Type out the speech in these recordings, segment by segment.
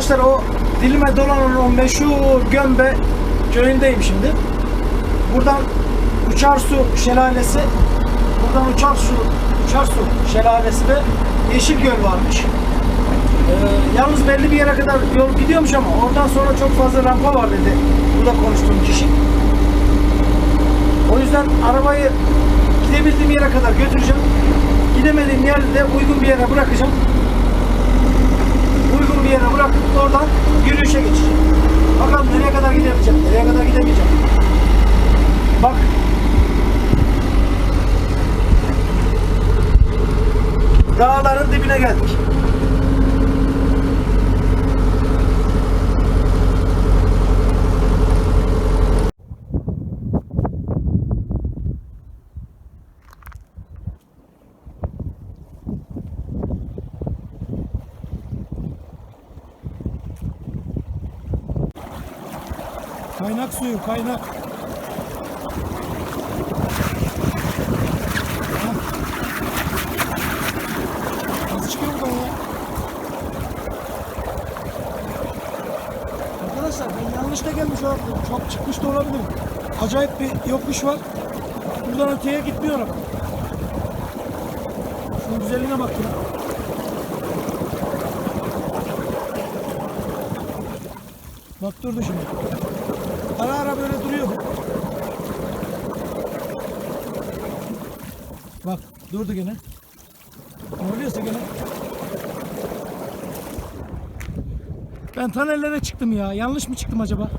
Arkadaşlar o dilime dolanan o meşhur Gömbe köyündeyim şimdi. Buradan Uçarsu Şelalesi, buradan Uçarsu, Uçarsu Şelalesi ve Yeşilgöl varmış. Ee, yalnız belli bir yere kadar yol gidiyormuş ama oradan sonra çok fazla rampa var dedi. Burada konuştuğum kişi. O yüzden arabayı gidebildiğim yere kadar götüreceğim. Gidemediğim yerde de uygun bir yere bırakacağım. Bir yere bırakıp oradan yürüyüşe geçeceğim. Bakalım nereye kadar gidebileceğim, nereye kadar gidemeyeceğim. Bak. Dağların dibine geldik. Kaynak suyu, kaynak. Nasıl çıkıyor buradan ya? Arkadaşlar ben yanlış da gelmiş olabilirim. Çok çıkmış da olabilirim. Acayip bir yokuş var. Buradan öteye gitmiyorum. Şunun güzelliğine bak ya. Bak durdu şimdi. Ara ara böyle duruyor. Bak durdu gene. Ne oluyorsa gene. Ben tanellere çıktım ya. Yanlış mı çıktım acaba?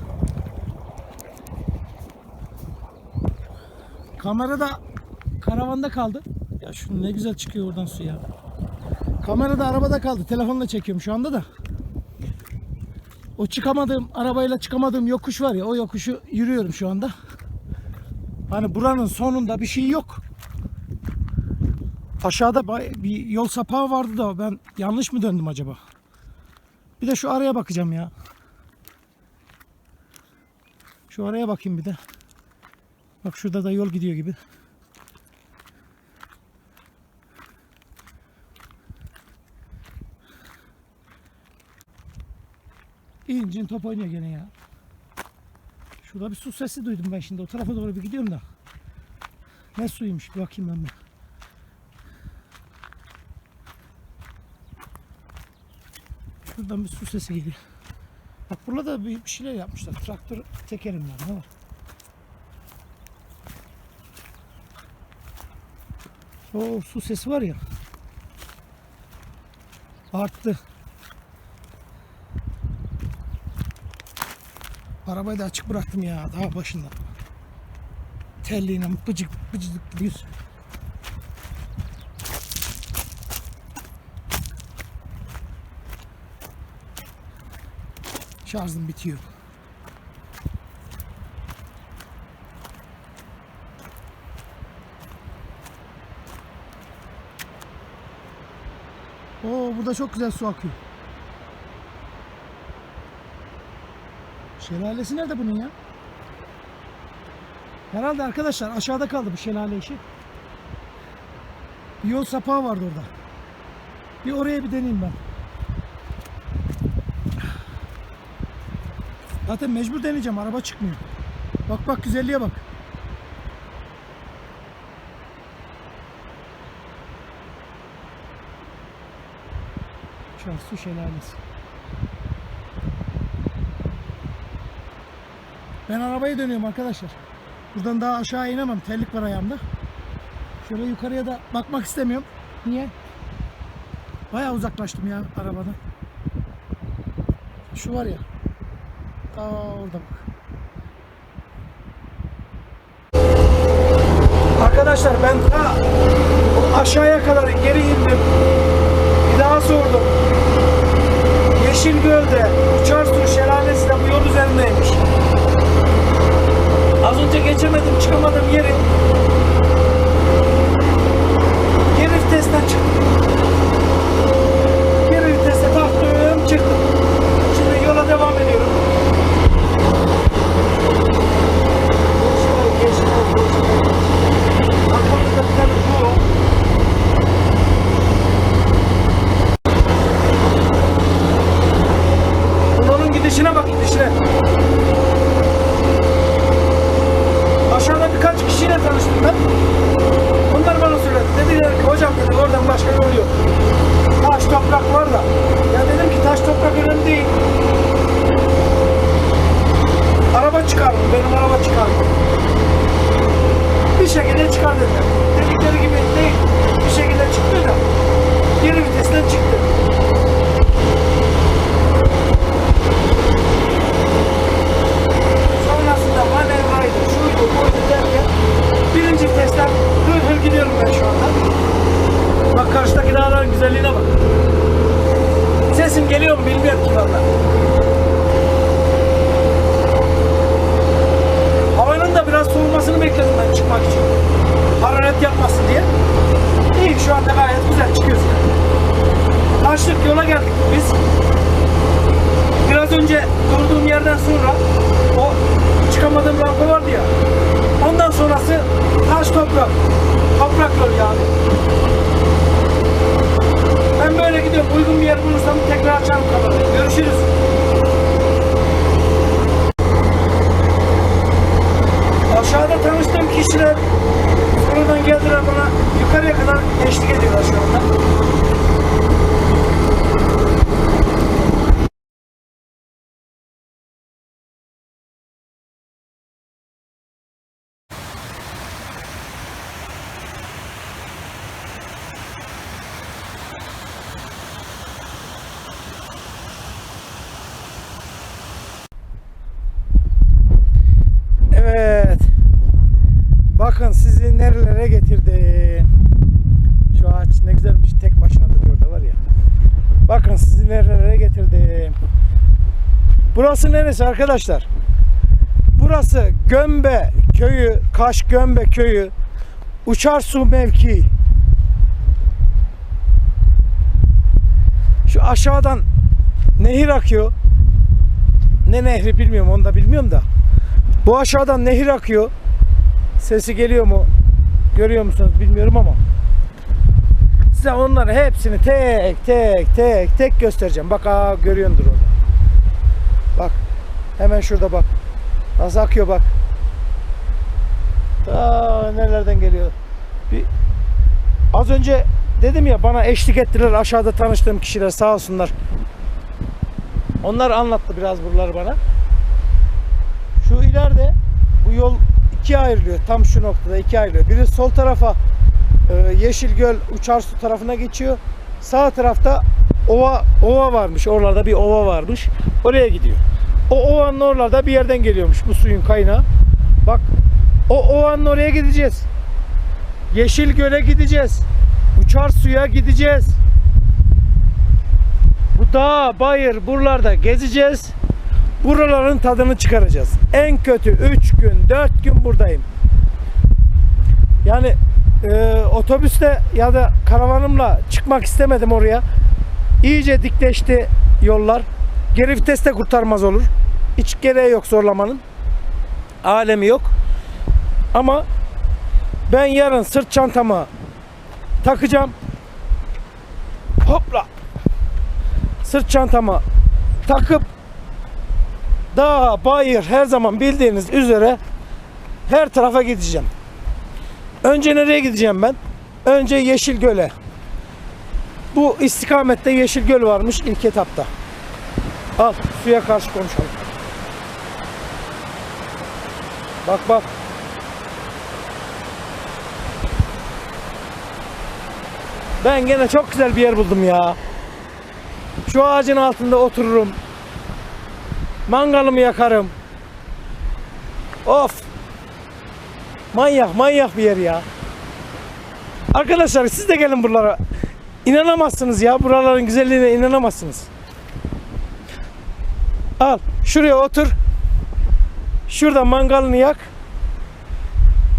Kamerada karavanda kaldı. Ya şu ne güzel çıkıyor oradan su ya. Kamerada arabada kaldı. Telefonla çekiyorum şu anda da. O çıkamadığım arabayla çıkamadığım yokuş var ya o yokuşu yürüyorum şu anda. Hani buranın sonunda bir şey yok. Aşağıda bir yol sapağı vardı da ben yanlış mı döndüm acaba? Bir de şu araya bakacağım ya. Şu araya bakayım bir de. Bak şurada da yol gidiyor gibi. İncin top oynuyor gene ya. Şurada bir su sesi duydum ben şimdi. O tarafa doğru bir gidiyorum da. Ne suymuş bir bakayım ben bir. Şuradan bir su sesi geliyor. Bak burada da bir, bir şeyler yapmışlar. Traktör tekerim var. Ne var? O su sesi var ya. Arttı. Arabayı da açık bıraktım ya daha başında. Telliğine bıcık bıcık bir Şarjım bitiyor. Oo burada çok güzel su akıyor. Şelalesi nerede bunun ya? Herhalde arkadaşlar aşağıda kaldı bu şelale işi. Bir yol sapağı vardı orada. Bir oraya bir deneyeyim ben. Zaten mecbur deneyeceğim. Araba çıkmıyor. Bak bak güzelliğe bak. Çarsu Şelalesi. Ben arabaya dönüyorum arkadaşlar. Buradan daha aşağı inemem. Terlik var ayağımda. Şöyle yukarıya da bakmak istemiyorum. Niye? Bayağı uzaklaştım ya arabadan. Şu var ya. Aa orada bak. Arkadaşlar ben ta aşağıya kadar geri indim. Bir daha sordum. Yeşilgöl'de Uçarsu Şelalesi Sizi nerelere getirdim. Şu ağaç ne güzelmiş. Tek başına duruyor da var ya. Bakın sizi nerelere getirdim. Burası neresi arkadaşlar? Burası Gömbe köyü, Kaş Gömbe köyü. Uçarsu mevki. Şu aşağıdan nehir akıyor. Ne nehri bilmiyorum onu da bilmiyorum da. Bu aşağıdan nehir akıyor. Sesi geliyor mu? Görüyor musunuz bilmiyorum ama. Size onları hepsini tek tek tek tek göstereceğim. Bak aa görüyordur orada. Bak. Hemen şurada bak. Nasıl akıyor bak. Ta nerelerden geliyor. Bir, az önce dedim ya bana eşlik ettiler aşağıda tanıştığım kişiler sağ olsunlar. Onlar anlattı biraz buraları bana. Şu ileride bu yol ikiye ayrılıyor. Tam şu noktada ikiye ayrılıyor. Biri sol tarafa e, Yeşilgöl Uçarsu tarafına geçiyor. Sağ tarafta ova ova varmış. Oralarda bir ova varmış. Oraya gidiyor. O ovanın oralarda bir yerden geliyormuş bu suyun kaynağı. Bak o ovanın oraya gideceğiz. Yeşilgöl'e gideceğiz. Uçar suya gideceğiz. Bu dağ, bayır, buralarda gezeceğiz. Buraların tadını çıkaracağız. En kötü 3 gün, 4 gün buradayım. Yani e, otobüste ya da karavanımla çıkmak istemedim oraya. İyice dikleşti yollar. Geri vites de kurtarmaz olur. Hiç gereği yok zorlamanın. Alemi yok. Ama ben yarın sırt çantamı takacağım. Hopla. Sırt çantamı takıp dağ, bayır her zaman bildiğiniz üzere her tarafa gideceğim. Önce nereye gideceğim ben? Önce Yeşilgöl'e. Bu istikamette Yeşilgöl varmış ilk etapta. Al suya karşı konuşalım. Bak bak. Ben gene çok güzel bir yer buldum ya. Şu ağacın altında otururum. Mangalımı yakarım. Of. Manyak manyak bir yer ya. Arkadaşlar siz de gelin buralara. İnanamazsınız ya. Buraların güzelliğine inanamazsınız. Al şuraya otur. Şurada mangalını yak.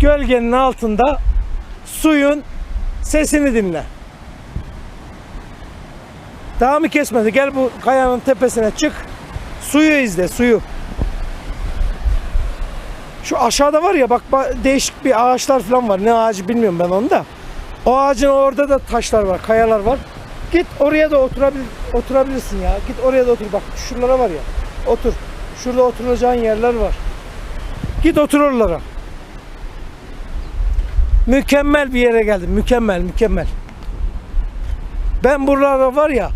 Gölgenin altında suyun sesini dinle. Daha mı kesmedi? Gel bu kayanın tepesine çık. Suyu izle, suyu. Şu aşağıda var ya bak ba- değişik bir ağaçlar falan var. Ne ağacı bilmiyorum ben onu da. O ağacın orada da taşlar var, kayalar var. Git oraya da oturabil oturabilirsin ya. Git oraya da otur. Bak şuralara var ya. Otur. Şurada oturacağın yerler var. Git otur oralara. Mükemmel bir yere geldim. Mükemmel, mükemmel. Ben buralarda var ya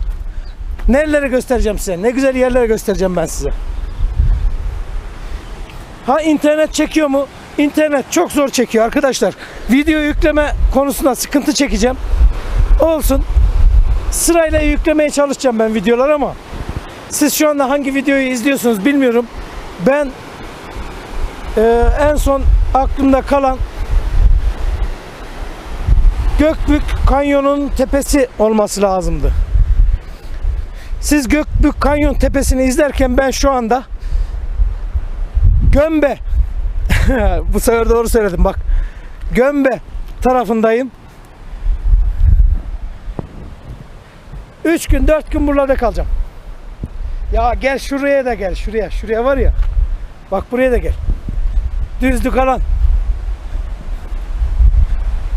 nereleri göstereceğim size. Ne güzel yerleri göstereceğim ben size. Ha internet çekiyor mu? İnternet çok zor çekiyor arkadaşlar. Video yükleme konusunda sıkıntı çekeceğim. Olsun. Sırayla yüklemeye çalışacağım ben videolar ama siz şu anda hangi videoyu izliyorsunuz bilmiyorum. Ben e, en son aklımda kalan Gökbük Kanyon'un tepesi olması lazımdı. Siz Gökbük Kanyon tepesini izlerken ben şu anda Gömbe bu sefer doğru söyledim bak. Gömbe tarafındayım. 3 gün 4 gün buralarda kalacağım. Ya gel şuraya da gel şuraya. Şuraya var ya. Bak buraya da gel. Düzlük alan.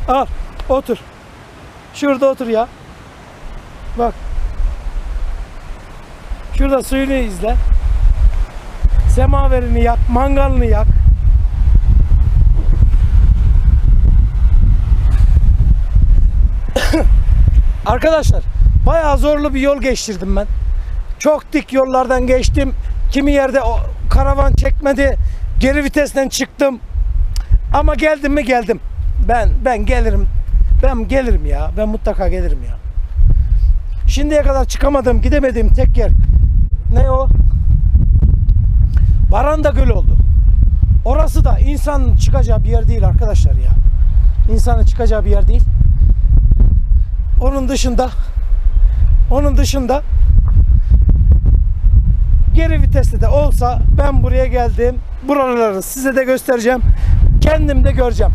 Al otur. Şurada otur ya. Bak. Şurada suyunu izle. Semaverini yak, mangalını yak. Arkadaşlar bayağı zorlu bir yol geçtirdim ben. Çok dik yollardan geçtim. Kimi yerde o karavan çekmedi. Geri vitesten çıktım. Ama geldim mi geldim. Ben ben gelirim. Ben gelirim ya. Ben mutlaka gelirim ya. Şimdiye kadar çıkamadım, gidemediğim tek yer ne o? Baranda Göl oldu. Orası da insanın çıkacağı bir yer değil arkadaşlar ya. İnsanın çıkacağı bir yer değil. Onun dışında onun dışında geri viteste de olsa ben buraya geldim. Buraları size de göstereceğim. Kendim de göreceğim.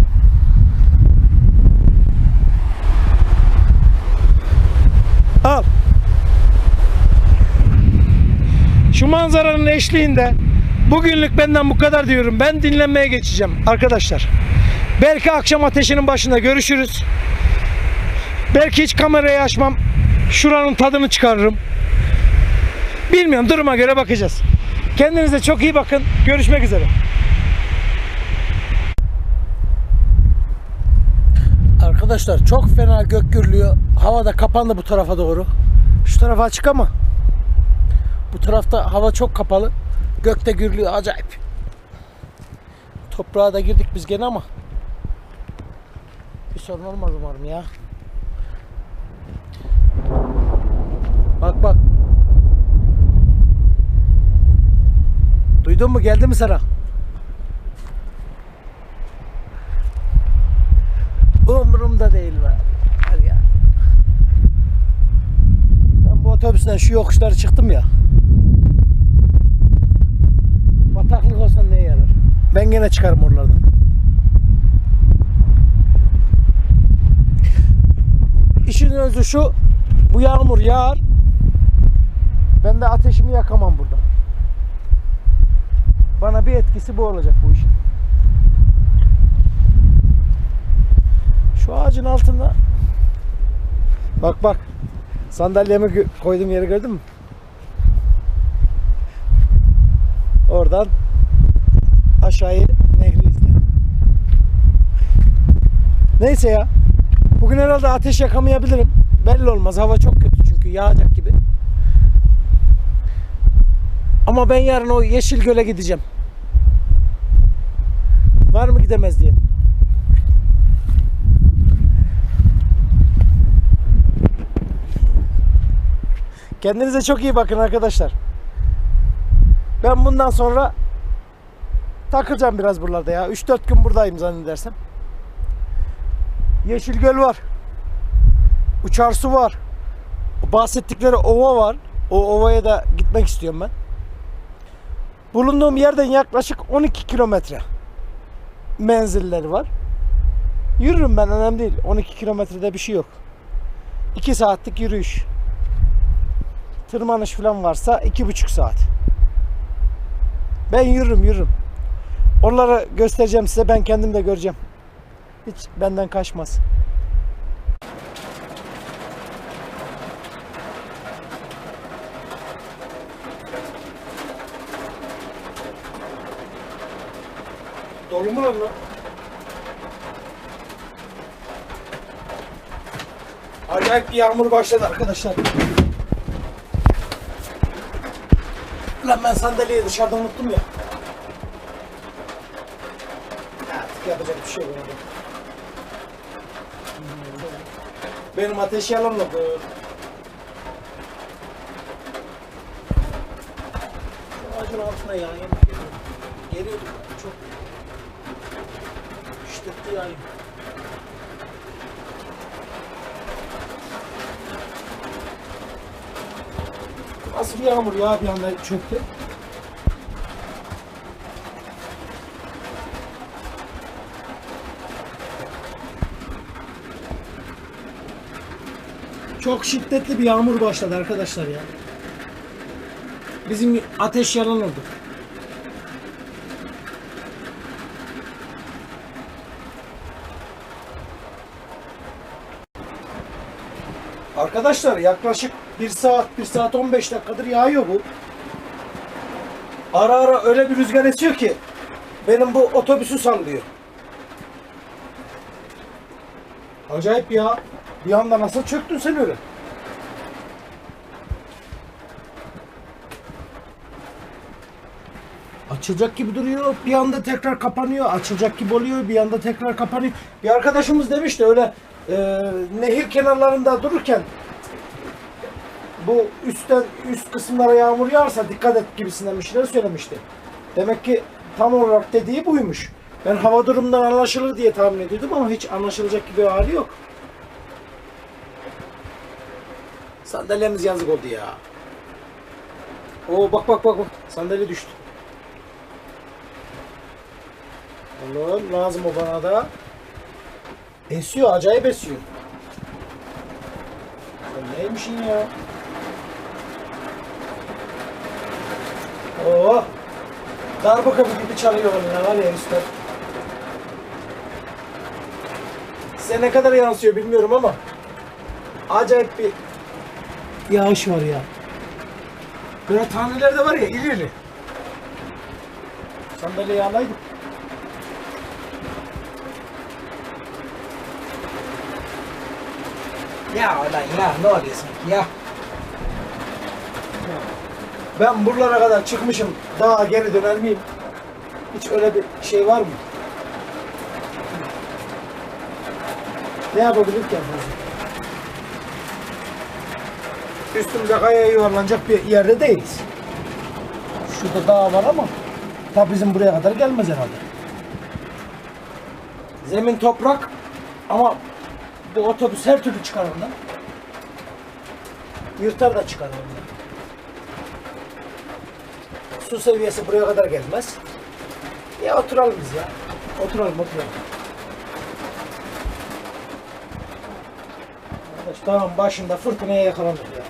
Al. Şu manzaranın eşliğinde bugünlük benden bu kadar diyorum. Ben dinlenmeye geçeceğim arkadaşlar. Belki akşam ateşinin başında görüşürüz. Belki hiç kamerayı açmam. Şuranın tadını çıkarırım. Bilmiyorum duruma göre bakacağız. Kendinize çok iyi bakın. Görüşmek üzere. Arkadaşlar çok fena gök gürlüyor. Hava da kapandı bu tarafa doğru. Şu tarafa açık ama bu tarafta hava çok kapalı. Gökte gürlüyor acayip. Toprağa da girdik biz gene ama bir sorun olmaz umarım ya. Bak bak. Duydun mu? Geldi mi sana? Umurumda değil be. Ben bu otobüsten şu yokuşları çıktım ya. Bataklık olsa neye yarar? Ben gene çıkarım oralardan. İşin özü şu. Bu yağmur yağar. Ben de ateşimi yakamam burada. Bana bir etkisi bu olacak bu işin. Şu ağacın altında Bak bak. Sandalyemi koyduğum yeri gördün mü? Oradan aşağıyı nehri izle. Neyse ya. Bugün herhalde ateş yakamayabilirim. Belli olmaz. Hava çok kötü çünkü yağacak gibi. Ama ben yarın o Yeşil Göl'e gideceğim. Var mı gidemez diye. Kendinize çok iyi bakın arkadaşlar. Ben bundan sonra takılacağım biraz buralarda ya. 3-4 gün buradayım zannedersem. Yeşil Göl var. Uçar su var. Bahsettikleri ova var. O ovaya da gitmek istiyorum ben. Bulunduğum yerden yaklaşık 12 kilometre menzilleri var. Yürürüm ben önemli değil. 12 kilometrede bir şey yok. 2 saatlik yürüyüş. Tırmanış falan varsa 2,5 saat. Ben yürürüm yürürüm. Onları göstereceğim size. Ben kendim de göreceğim. Hiç benden kaçmaz. Dolu mu lan? Acayip bir yağmur başladı arkadaşlar. Lan ben sandalyeyi dışarıda unuttum ya. Şey da. Benim ateş yalanladı. Şu ağacın altına yağayım. Geliyordum ben çok. Şiddetli yağayım. Nasıl bir yağmur ya bir anda çöktü. Çok şiddetli bir yağmur başladı arkadaşlar ya. Bizim ateş yalan oldu. Arkadaşlar yaklaşık 1 saat, 1 saat 15 dakikadır yağıyor bu. Ara ara öyle bir rüzgar esiyor ki benim bu otobüsü sallıyor. Acayip ya. Bir anda nasıl çöktün sen öyle? Açılacak gibi duruyor. Bir anda tekrar kapanıyor. Açılacak gibi oluyor. Bir anda tekrar kapanıyor. Bir arkadaşımız demişti öyle e, nehir kenarlarında dururken bu üstten üst kısımlara yağmur yağarsa dikkat et gibisinden bir şeyler söylemişti. Demek ki tam olarak dediği buymuş. Ben hava durumundan anlaşılır diye tahmin ediyordum ama hiç anlaşılacak gibi bir hali yok. Sandalyemiz yazık oldu ya. Oo bak bak bak bak sandalye düştü. Oğlum lazım o bana da. Esiyor acayip esiyor. Sen neymişsin ya? Oo. Darbuka gibi çalıyor ya var ya üstte. Size ne kadar yansıyor bilmiyorum ama acayip bir yağış var ya. Böyle taneler de var ya iri iri. Sandalyeyi alaydık. Ya lan ya ne oluyor sanki ya? Ben buralara kadar çıkmışım. Daha geri döner miyim? Hiç öyle bir şey var mı? Ne yapabilir ki fazla? Üstümüze kayaya yuvarlanacak bir yerde değiliz. Şurada dağ var ama ta bizim buraya kadar gelmez herhalde. Zemin toprak ama bu otobüs her türlü çıkar ondan. Yırtar da çıkar ondan. Su seviyesi buraya kadar gelmez. Ya oturalım biz ya. Oturalım oturalım. Arkadaş dağın başında fırtınaya yakalandık ya.